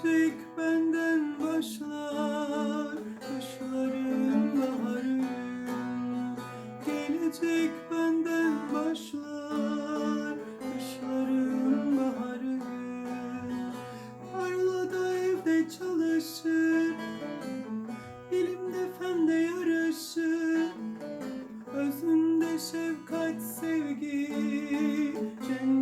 Ötecek benden başlar. Kışların baharın Gelecek benden başlar. Kışların baharın Arlada evde çalışır. Dilimde fende yaraşır Özünde şefkat sevgi Cennet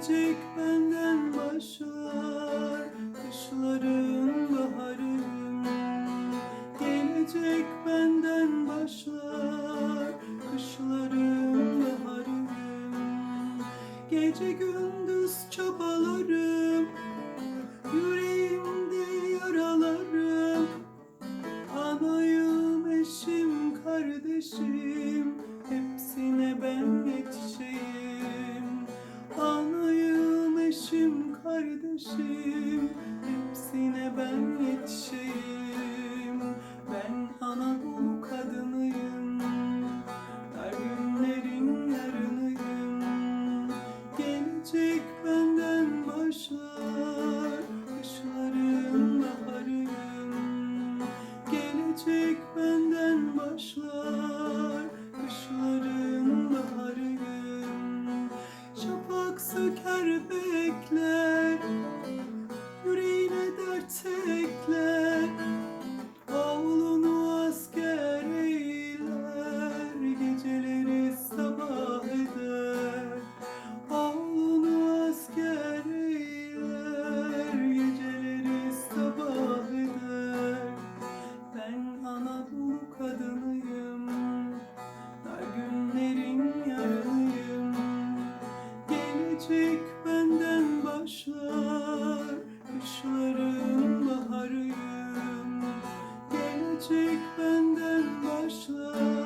Gelecek benden başlar. Kışların baharıyım Gelecek benden başlar. Kışların baharıyım Gece gündüz çabalarım Yüreğimde yaralarım. Anayım, eşim, kardeşim kardeşim Hepsine ben yetişeyim. Ben Anadolu kadınıyım Dar günlerin yarınıyım. Gelecek benden başlar Kışların baharıyım. Gelecek benden başlar Kışların baharıyım Anadolu kadınıyım. Dar günlerin yarınıyım. Gelecek benden başlar. Kışların baharıyım. Gelecek benden başlar